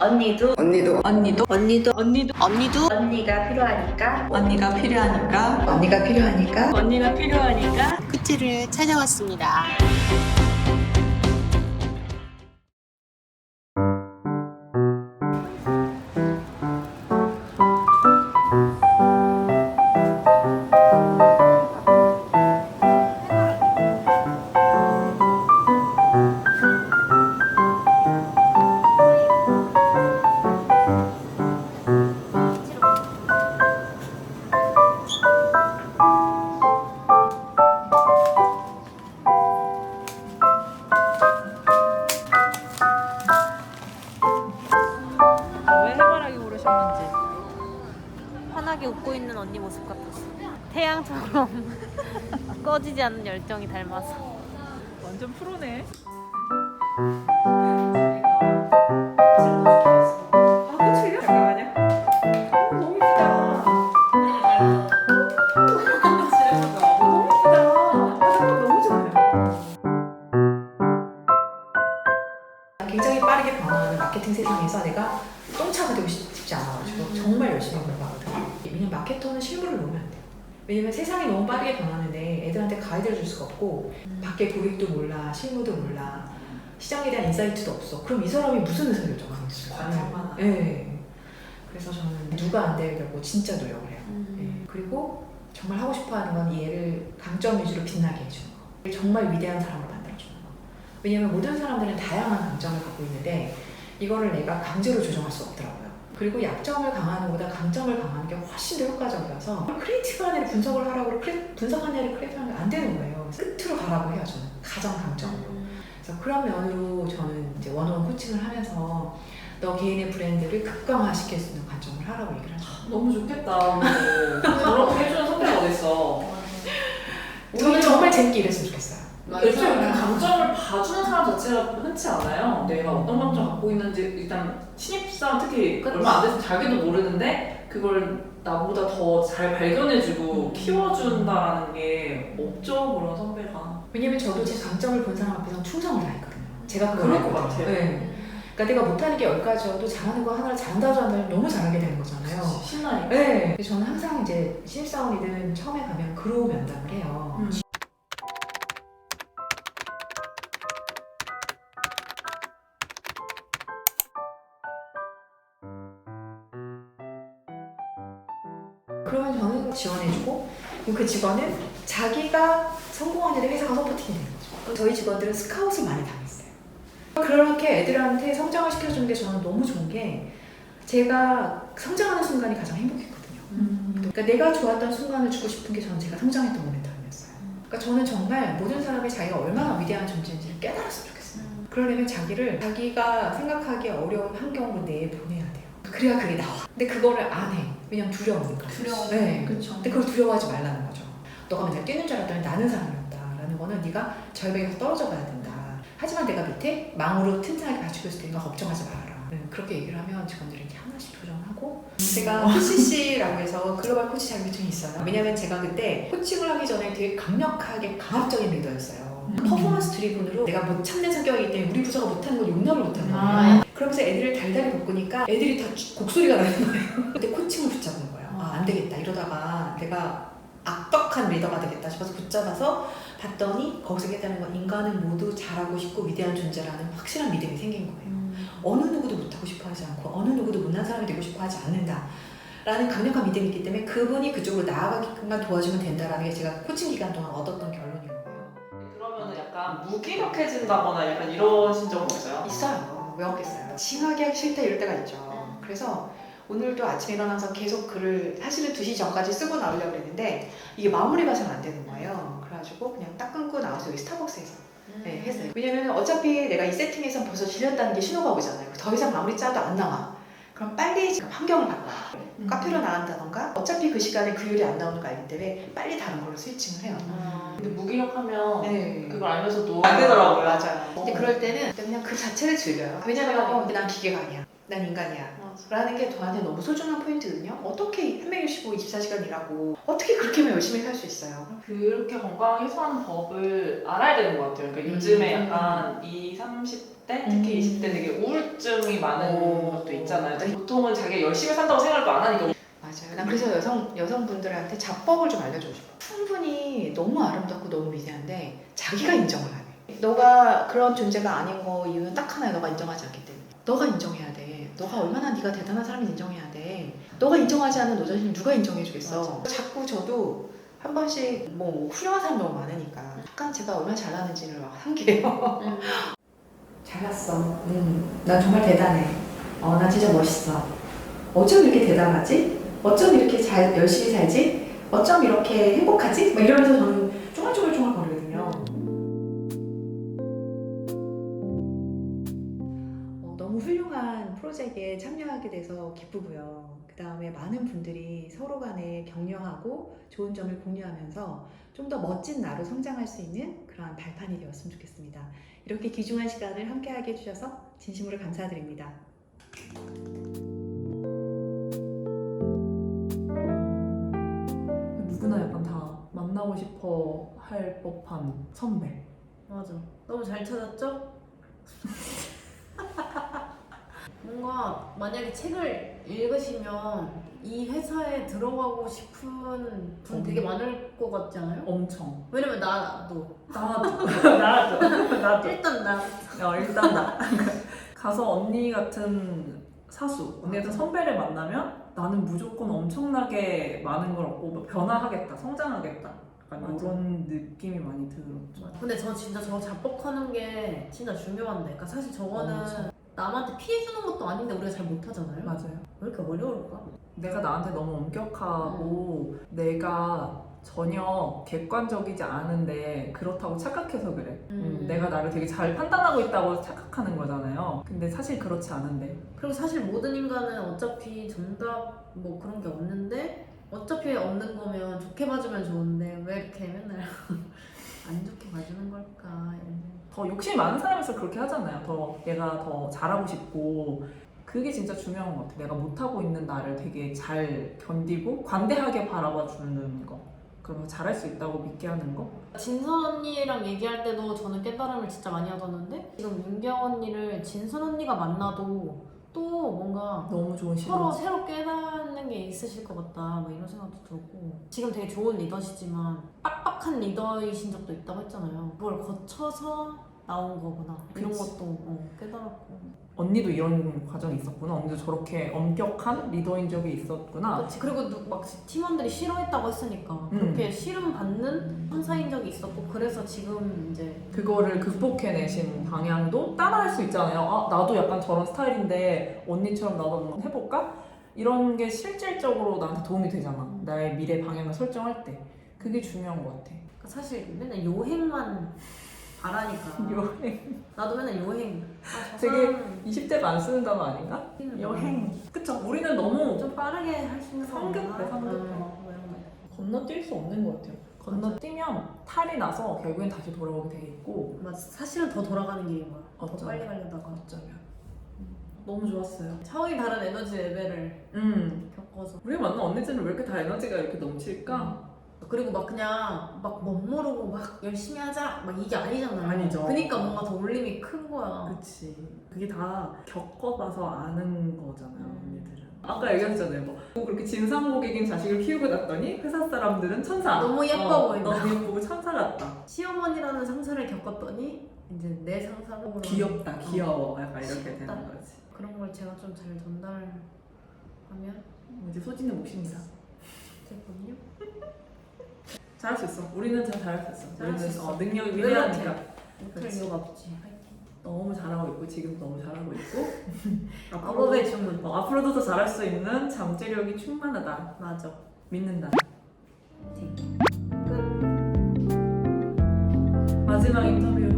언니도 언니도 언니도 언니도 언니도 언니도 언니가 필요하니까 언니가 필요하니까 언니가 필요하니까 언니가 필요하니까 쿠티를 찾아왔습니다. 않는 열정이 닮아서. 완전 프로네. 아 그치? 잠깐만요 어, 너무 예쁘다 너무 예쁘다 아, 너무 좋아요 굉장히 빠르게 변화하는 마케팅 세상에서 내가 똥차가 되고 싶- 싶지 않아가지고 정말 열심히 공부하거든요 왜냐면 마케터는 실물을 놓으면 안 돼요 왜냐면 세상이 너무 빠르게 변하는데 애들한테 가이드를 줄 수가 없고 밖에 고객도 몰라 실무도 몰라 시장에 대한 인사이트도 없어 그럼 이 사람이 무슨 의사 결정하겠어요 과장만 네. 그래서 저는 누가 안 되려고 진짜 노력을 해요. 네. 그리고 정말 하고 싶어 하는 건이 애를 강점 위주로 빛나게 해주는 거. 정말 위대한 사람으로 만들어주는 거. 왜냐면 모든 사람들은 다양한 강점을 갖고 있는데 이거를 내가 강제로 조정할 수 없더라고요. 그리고 약점을 강화하는 것보다 강 점을 강화하는 게 훨씬 더 효과적이어서 크리에이티브한 애를 분석을 하라고 그래, 분석한 애를 크리에이티브하는 게안 되는 거예요. 끝으로 가라고 해요, 저는. 가장 강점으로. 그래서 그런 면으로 저는 이제 원어원 코칭을 하면서 너 개인의 브랜드를 극강화시킬 수 있는 관점을 하라고 얘기를 하죠. 너무 좋겠다. 저렇게 해주는 선배가 어딨어. 저는 정말 재밌게 일했으면 좋겠어요. 애초에 그 강점을 봐주는 사람 자체가 흔치 않아요. 내가 어떤 강점 갖고 있는지 일단 신입사원 특히. 얼마 안 돼서 자기도 모르는데 그걸 나보다 더 잘 발견해주고 키워준다라는 게 없죠 그런 선배가. 왜냐면 저도 제 강점을 본 사람 앞에서 충성을 다했거든요. 제가 그럴 것. 같아요. 네. 그러니까 내가 못하는 게 열 가지여도 잘하는 거 하나를 잘한다 잘한다 너무 잘하게 되는 거잖아요. 신나니까. 네. 저는 항상 이제 신입사원이든 처음에 가면 그로우 면담을 해요. 음. 그러면 저는 지원해주고 그 직원은 자기가 성공하는데 회사가 서포팅이 되는 거죠. 저희 직원들은 스카웃을 많이 당했어요. 그렇게 애들한테 성장을 시켜주는 게 저는 너무 좋은 게 제가 성장하는 순간이 가장 행복했거든요. 그러니까 내가 좋았던 순간을 주고 싶은 게 저는 제가 성장했던 모멘텀이었어요. 그러니까 저는 정말 모든 사람이 자기가 얼마나 위대한 존재인지를 깨달았으면 좋겠어요. 그러려면 자기를 자기가 생각하기 어려운 환경으로 내보내야. 그래야 그게 나와. 근데 그거를 안 해. 왜냐면 두려우니까. 두려워. 네. 그렇죠. 근데 그걸 두려워하지 말라는 거죠. 너가 맨날 뛰는 줄 알았더니 나는 사람이었다라는 거는 네가 절벽에서 떨어져 봐야 된다. 하지만 내가 밑에 망으로 튼튼하게 받치고 있을 테니까 걱정하지 말아라. 네, 그렇게 얘기를 하면 직원들이 이렇게 하나씩 도전하고 제가 PCC라고 해서 글로벌 코치 자격증이 있어요. 왜냐면 제가 그때 코칭을 하기 전에 되게 강력하게 강압적인 리더였어요. 퍼포먼스 드리븐으로 내가 못 참는 성격이기 때문에 우리 부서가 못하는 걸 용납을 못하는 거예요. 아. 그러면서 애들을 달달이 볶으니까 애들이 다 주- 곡소리가 나는 거예요. 그때 코칭을 붙잡은 거예요. 아, 안 되겠다. 이러다가 내가 악덕한 리더가 되겠다 싶어서 붙잡아서 봤더니 거기서 깨달은 건 인간은 모두 잘하고 싶고 위대한 존재라는 확실한 믿음이 생긴 거예요. 어느 누구도 못하고 싶어 하지 않고 어느 누구도 못난 사람이 되고 싶어 하지 않는다. 라는 강력한 믿음이 있기 때문에 그분이 그쪽으로 나아가기만 도와주면 된다라는 게 제가 코칭 기간 동안 얻었던 결론인 거예요. 그러면 약간 무기력해진다거나 약간 이러신 적은 없어요? 있어요. 왜 없겠어요? 칭하게 하기 싫다 이럴 때가 있죠. 그래서 오늘도 아침에 일어나서 계속 글을 사실은 2시 전까지 쓰고 나오려고 했는데 이게 마무리가 잘 안 되는 거예요. 그래가지고 그냥 딱 끊고 나와서 여기 스타벅스에서 네, 했어요. 왜냐면 어차피 내가 이 세팅에서 벌써 질렸다는 게 신호가 오잖아요. 더 이상 마무리 짜도 안 나와. 그럼 빨리 지금 환경을 바꿔. 음. 카페로 나간다던가 어차피 그 시간에 그 요리 안 나오는 거 알기 때문에 빨리 다른 걸로 스위칭을 해요. 아, 근데 무기력하면 네. 그걸 알면서도 안 되더라고요. 맞아요. 근데 그럴 때는 그냥 그 자체를 즐겨요. 왜냐면 어, 난 기계가 아니야. 난 인간이야. 맞아. 라는 게 저한테 너무 소중한 포인트거든요. 어떻게 365, 24시간 일하고 어떻게 그렇게만 열심히 살 수 있어요? 그렇게 건강 해소하는 법을 알아야 되는 것 같아요. 그러니까 요즘에 음. 약간 20, 30대, 특히 음. 20대 되게 우울증이 많은 오. 것도 있잖아요. 보통은 자기가 열심히 산다고 생각도 안 하니까 맞아요. 난 그래서 여성 여성분들한테 자법을 좀 알려주고 싶어. 충분히 너무 아름답고 너무 위대한데 자기가 인정을 안 해. 너가 그런 존재가 아닌 거 이유는 딱 하나야. 너가 인정하지 않기 때문에. 너가 인정해야 돼. 너가 얼마나 네가 대단한 사람인지 인정해야 돼. 너가 인정하지 않는 너 자신을 누가 인정해 주겠어. 자꾸 저도 한 번씩 뭐 훌륭한 사람 너무 많으니까 약간 제가 얼마나 잘나는지를 막 한게요. 응. 잘났어. 음, 난 정말 대단해. 어, 나 진짜 멋있어. 어쩜 이렇게 대단하지? 어쩜 이렇게 잘 열심히 살지? 어쩜 이렇게 행복하지? 막 이러면서 저는 쫑알쫑알 너무 훌륭한 프로젝트에 참여하게 돼서 기쁘고요. 그 다음에 많은 분들이 서로 간에 격려하고 좋은 점을 공유하면서 좀 더 멋진 나로 성장할 수 있는 그러한 발판이 되었으면 좋겠습니다. 이렇게 귀중한 시간을 함께하게 해주셔서 진심으로 감사드립니다. 누구나 약간 다 만나고 싶어 할 법한 선배. 맞아. 너무 잘 찾았죠? 뭔가 만약에 책을 읽으시면 이 회사에 들어가고 싶은 분 되게 많을 것 같지 않아요? 엄청. 왜냐면 나도 나도. 나도. 나도. 일단 나 야, 일단 나. 가서 언니 같은 사수, 언니 같은 선배를 만나면 나는 무조건 엄청나게 많은 걸 얻고 뭐 변화하겠다, 성장하겠다. 약간 맞아. 이런 느낌이 많이 들었죠. 근데 저 진짜 저 자뻑하는 게 진짜 중요한데 그러니까 사실 저거는 맞아. 남한테 피해 주는 것도 아닌데 우리가 잘 못하잖아요 맞아요. 왜 이렇게 어려울까? 내가 나한테 너무 엄격하고 내가 전혀 객관적이지 않은데 그렇다고 착각해서 그래. 음. 음, 내가 나를 되게 잘 판단하고 있다고 착각하는 거잖아요. 근데 사실 그렇지 않은데. 그리고 사실 모든 인간은 어차피 정답 뭐 그런 게 없는데 어차피 없는 거면 좋게 봐주면 좋은데 왜 이렇게 맨날 안 좋게 봐주는 걸까 이런. 더 욕심이 많은 사람일수록 그렇게 하잖아요. 더 얘가 더 잘하고 싶고 그게 진짜 중요한 것 같아. 내가 못하고 있는 나를 되게 잘 견디고 관대하게 바라봐 주는 거. 그러면 잘할 수 있다고 믿게 하는 거. 진선 언니랑 얘기할 때도 저는 깨달음을 진짜 많이 얻었는데 지금 윤경 언니를 진선 언니가 만나도 또 뭔가 너무 좋은 서로 시도. 새로 깨닫는 게 있으실 것 같다 뭐 이런 생각도 들고 지금 되게 좋은 리더시지만 빡빡한 리더이신 적도 있다고 했잖아요 그걸 거쳐서 나온 거구나 이런 그치. 것도 어, 깨달았고 언니도 이런 과정이 있었구나. 언니도 저렇게 엄격한 리더인 적이 있었구나. 그렇지 그리고 누- 막 팀원들이 싫어했다고 했으니까 음. 그렇게 싫음 받는 상사인 적이 있었고 그래서 지금 이제 그거를 극복해내신 방향도 따라할 수 있잖아요. 아, 나도 약간 저런 스타일인데 언니처럼 나도 한번 해볼까? 이런 게 실질적으로 나한테 도움이 되잖아. 나의 미래 방향을 설정할 때. 그게 중요한 것 같아. 그러니까 사실 맨날 요행만 바라니까 여행. 나도 맨날 요행 아, 저 되게 사람 20대가 안 쓰는 단어 아닌가? 여행. 그쵸. 우리는 너무 좀 빠르게 할 수 있는 거 성급해, 없나? 성급해. 어, 뭐 이런 거. 건너뛸 수 없는 것 같아요. 건너뛰면 탈이 나서 결국엔 다시 돌아오게 돼 있고 맞아. 사실은 더 돌아가는 길인 거야. 더 어쩌면. 빨리 가려다가 어쩌면. 너무 좋았어요. 차원이 다른 에너지 레벨을 음. 겪어서 우리 만난 언니들은 왜 이렇게 다 에너지가 이렇게 넘칠까? 그리고 막 그냥 막 멋모르고 막 열심히 하자 막 이게 아니잖아요. 아니죠. 그러니까 뭔가 더 울림이 큰 거야. 그치. 그게 다 겪어봐서 아는 거잖아요, 음. 언니들은. 아까 얘기했잖아요. 뭐 그렇게 진상 고객인 자식을 키우고 났더니 회사 사람들은 천사. 너무 예뻐 보인다. 너무 예쁘고 천사 같다. 시어머니라는 상사를 겪었더니 이제 내 상사로 귀엽다, 귀여워. 약간 이렇게 귀엽다. 되는 거지. 그런 걸 제가 좀 잘 전달하면 이제 소진의 몫입니다. 되거든요. 잘할 수 있어. 우리는 잘 잘할 수 있어. 잘할 수 우리는 있어. 어, 능력이 왜 위대하니까. 못할 그렇지. 이유가 없지. 너무 잘하고 있고 지금도 너무 잘하고 있고 마법의 주문. 어, 앞으로도 더 잘할 수 있는 잠재력이 충만하다. 맞아. 믿는다. 마지막 인터뷰